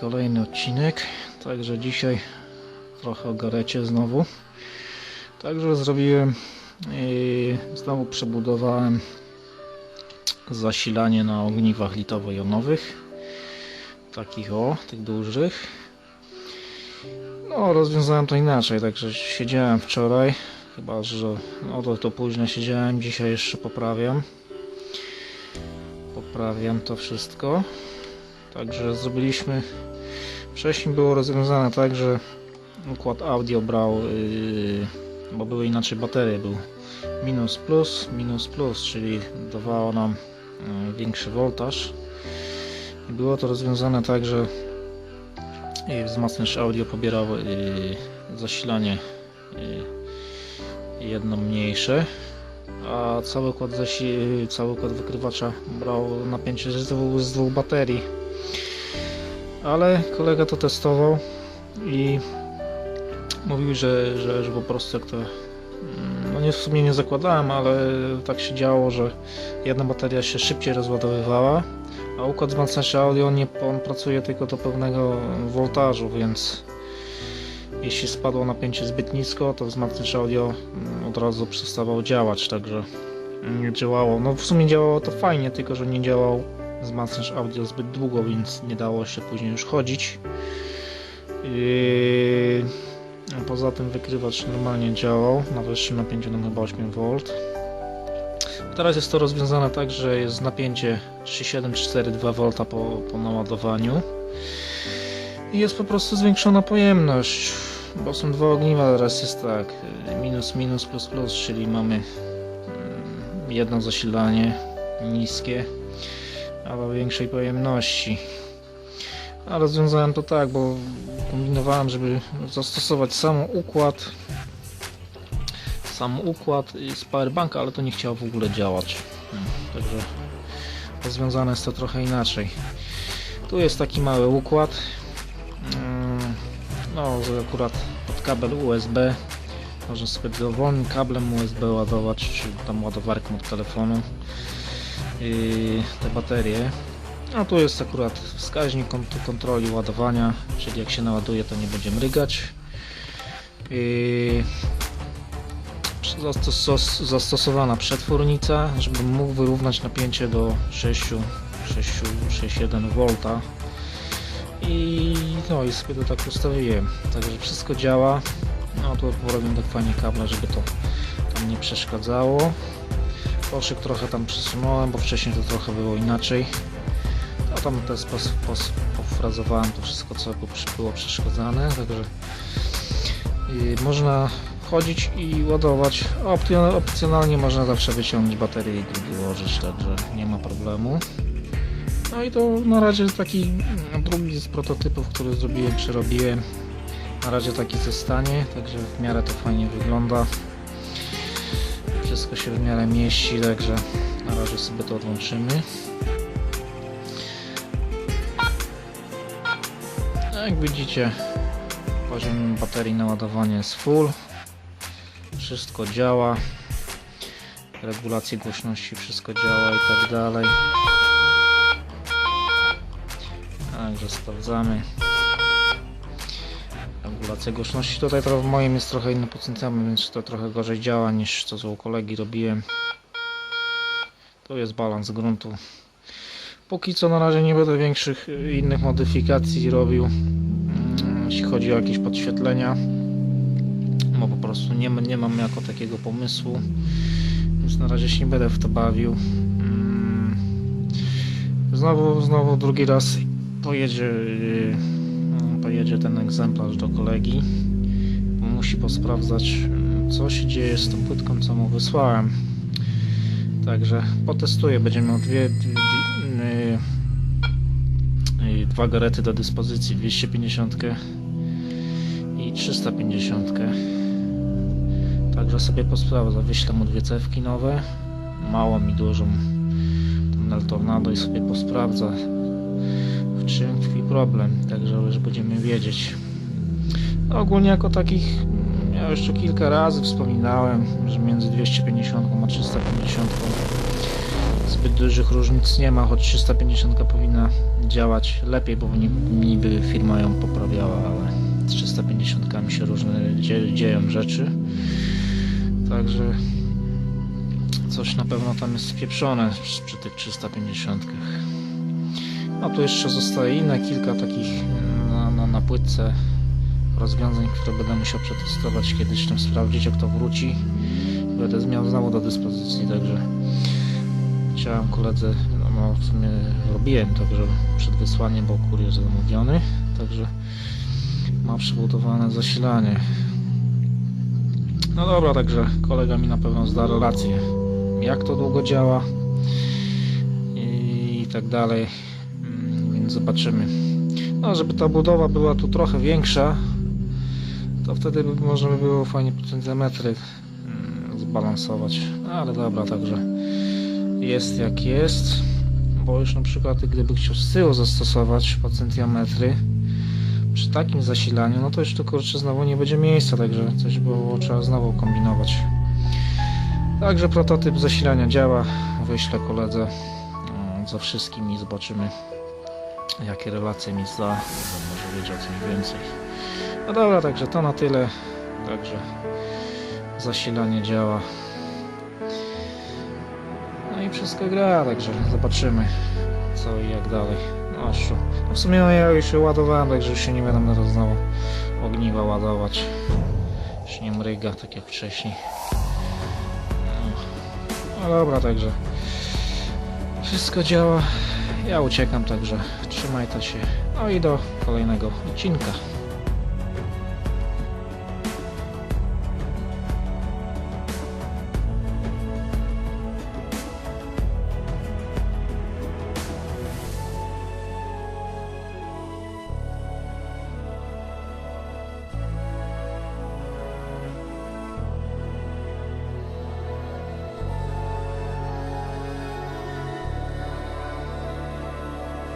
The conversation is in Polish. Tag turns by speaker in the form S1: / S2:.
S1: kolejny odcinek. Także dzisiaj trochę o garecie znowu. Także zrobiłem i znowu przebudowałem zasilanie na ogniwach litowo-jonowych. Takich o, tych dużych. No, rozwiązałem to inaczej, także siedziałem wczoraj, chyba że no to, to późno siedziałem, dzisiaj jeszcze poprawiam. Poprawiam to wszystko. Także zrobiliśmy. Wcześniej było rozwiązane tak, że układ audio brał, yy, bo były inaczej baterie, był minus plus, minus plus, czyli dawało nam yy, większy voltaż. I było to rozwiązane tak, że yy, wzmacniacz audio pobierał yy, zasilanie yy, jedno mniejsze, a cały układ, zasi- cały układ wykrywacza brał napięcie z dwóch, z dwóch baterii ale kolega to testował i mówił, że, że, że po prostu jak to mm, no nie w sumie nie zakładałem, ale tak się działo, że jedna bateria się szybciej rozładowywała, a układ wzmacniacza audio nie, on pracuje tylko do pewnego voltażu, więc jeśli spadło napięcie zbyt nisko, to wzmacniacz audio mm, od razu przestawał działać, także nie działało. No w sumie działało to fajnie, tylko że nie działał wzmacniacz audio zbyt długo, więc nie dało się później już chodzić. Yy, poza tym wykrywacz normalnie działał na wyższym napięciu, no chyba 8V. Teraz jest to rozwiązane tak, że jest napięcie 3,742V po, po naładowaniu i jest po prostu zwiększona pojemność, bo są dwa ogniwa, teraz jest tak, minus, minus, plus, plus, czyli mamy mm, jedno zasilanie niskie, ale większej pojemności. A rozwiązałem to tak, bo kombinowałem, żeby zastosować sam układ sam układ z powerbanka, ale to nie chciało w ogóle działać. Także rozwiązane jest to trochę inaczej. Tu jest taki mały układ. Mm, No, akurat pod kabel USB można sobie dowolnym kablem USB ładować, czy tam ładowarką od telefonu te baterie. A tu jest akurat wskaźnik kont- kontroli ładowania, czyli jak się naładuje to nie będzie mrygać. Zastos- zastosowana przetwornica, żeby mógł wyrównać napięcie do 6, 6, 6,1 V. I no i sobie to tak ustawiłem. Także wszystko działa. No tu porobiłem tak fajnie kable, żeby to tam nie przeszkadzało. Koszyk trochę tam przesunąłem, bo wcześniej to trochę było inaczej. A tam też pos, pofrazowałem to wszystko, co było, przeszkadzane, także można wchodzić i ładować. Opcjon- Opcjonalnie można zawsze wyciągnąć baterię i drugi ułożyć, także nie ma problemu. No i to na razie taki drugi z prototypów, który zrobiłem, przerobiłem. Na razie taki zostanie, także w miarę to fajnie wygląda. Wszystko się w miarę mieści, także na razie sobie to odłączymy. No, Jak widzicie, poziom baterii naładowania jest full. Wszystko działa. Regulacje głośności, wszystko działa i tak dalej. Także sprawdzamy. Regulacja głośności tutaj to w moim jest trochę inny potencjał, więc to trochę gorzej działa niż to co u kolegi robiłem. Tu jest balans gruntu. Póki co na razie nie będę większych y, innych modyfikacji robił, mm, jeśli chodzi o jakieś podświetlenia, bo po prostu nie, nie mam jako takiego pomysłu, więc na razie się nie będę w to bawił. Mm, Znowu, znowu drugi raz pojedzie, y, pojedzie ten egzemplarz do kolegi, musi posprawdzać, y, co się dzieje z tą płytką, co mu wysłałem. Także potestuję, będzie miał dwie, dwie, dwie y, y, dwa garety do dyspozycji, 250 i 350. Także sobie posprawdzę, wyślę mu dwie cewki nowe, małą i dużą, El Tornado i sobie posprawdzę czym tkwi problem, także już będziemy wiedzieć. No, ogólnie jako takich mm, ja już tu kilka razy wspominałem, że między 250 a 350 zbyt dużych różnic nie ma, choć 350 powinna działać lepiej, bo ni- niby firma 350 się różne dzie dzieją rzeczy. Także coś na pewno tam jest spieprzone przy, tych 350. A tu jeszcze zostaje inne kilka takich na, na, na płytce rozwiązań, które będę musiał przetestować kiedyś tam sprawdzić jak to wróci. Będę miał znowu do dyspozycji, także chciałem koledze, no, no w sumie robiłem także przed wysłaniem, bo kurier zamówiony, także ma przybudowane zasilanie. No dobra, także kolega mi na pewno zda relację, jak to długo działa i tak dalej, Mm, zobaczymy. No, żeby ta budowa była tu trochę większa, to wtedy by można by było fajnie potencjometry mm, zbalansować. No, ale dobra, także jest jak jest. Bo już na przykład gdyby chciał z tyłu zastosować potencjometry przy takim zasilaniu, no to już to kurczę znowu nie będzie miejsca, także coś było trzeba znowu kombinować. Także prototyp zasilania działa. Wyślę koledze mm, za wszystkim i zobaczymy jakie relacje mi zda, może wiedział coś więcej. No dobra, także to na tyle. Także zasilanie działa. No i wszystko gra, także zobaczymy co i jak dalej. No, aż, no w sumie no, ja już się ładowałem, także już się nie będę teraz znowu ogniwa ładować. Już nie mryga tak jak wcześniej. No, no dobra, także wszystko działa. Ja uciekam, także trzymajcie się. No i do kolejnego odcinka.